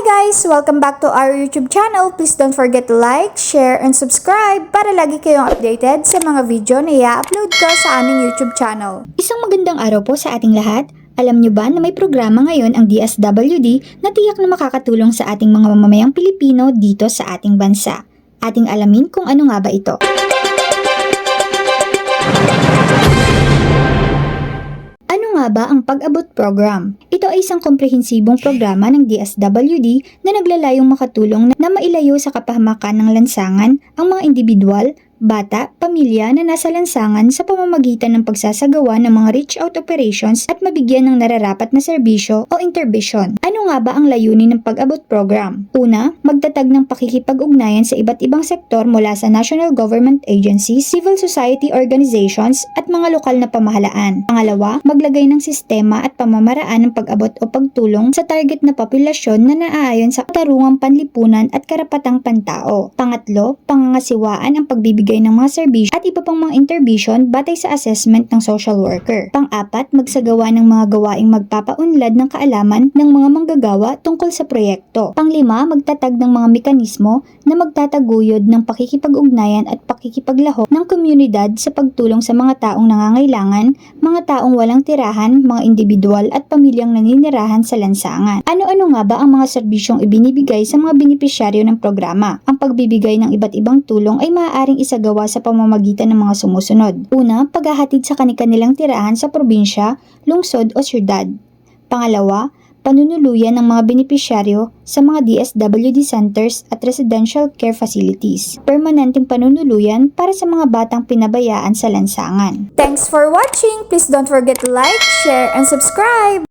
guys! Welcome back to our YouTube channel. Please don't forget to like, share, and subscribe para lagi kayong updated sa mga video na i-upload ko sa aming YouTube channel. Isang magandang araw po sa ating lahat. Alam nyo ba na may programa ngayon ang DSWD na tiyak na makakatulong sa ating mga mamamayang Pilipino dito sa ating bansa? Ating alamin kung ano nga ba ito. Ano nga ba ang Pag-abot Program? Ito ay isang komprehensibong programa ng DSWD na naglalayong makatulong na mailayo sa kapahamakan ng lansangan ang mga individual, bata, pamilya na nasa lansangan sa pamamagitan ng pagsasagawa ng mga reach-out operations at mabigyan ng nararapat na serbisyo o intervention. Ano nga ba ang layunin ng Pag-abot Program? Una, magtatag ng pakikipag-ugnayan sa iba't ibang sektor mula sa national government agencies, civil society organizations at mga lokal na pamahalaan. Pangalawa, maglagay ng sistema at pamamaraan ng pag-abot o pagtulong sa target na populasyon na naaayon sa katarungang panlipunan at karapatang pantao. Pangatlo, pangangasiwaan ang pagbibigay ng mga serbisyo at iba pang mga intervention batay sa assessment ng social worker. Pang-apat, magsagawa ng mga gawaing magpapaunlad ng kaalaman ng mga manggagawa tungkol sa proyekto. Panglima, magtatag ng mga mekanismo na magtataguyod ng pakikipag-ugnayan at pakikipaglahok ng komunidad sa pagtulong sa mga taong nangangailangan, mga taong walang tirahan, mga individual at pamilyang naninirahan sa lansangan. Ano-ano nga ba ang mga serbisyong ibinibigay sa mga benepisyaryo ng programa? Ang pagbibigay ng iba't ibang tulong ay maaaring isagawa sa pamamagitan ng mga sumusunod. Una, paghahatid sa kanilang tirahan sa probinsya, lungsod o syudad. Pangalawa, panunuluyan ng mga benepisyaryo sa mga DSWD centers at residential care facilities. Permanenteng panunuluyan para sa mga batang pinabayaan sa lansangan. Thanks for watching! Please don't forget to like, share, and subscribe!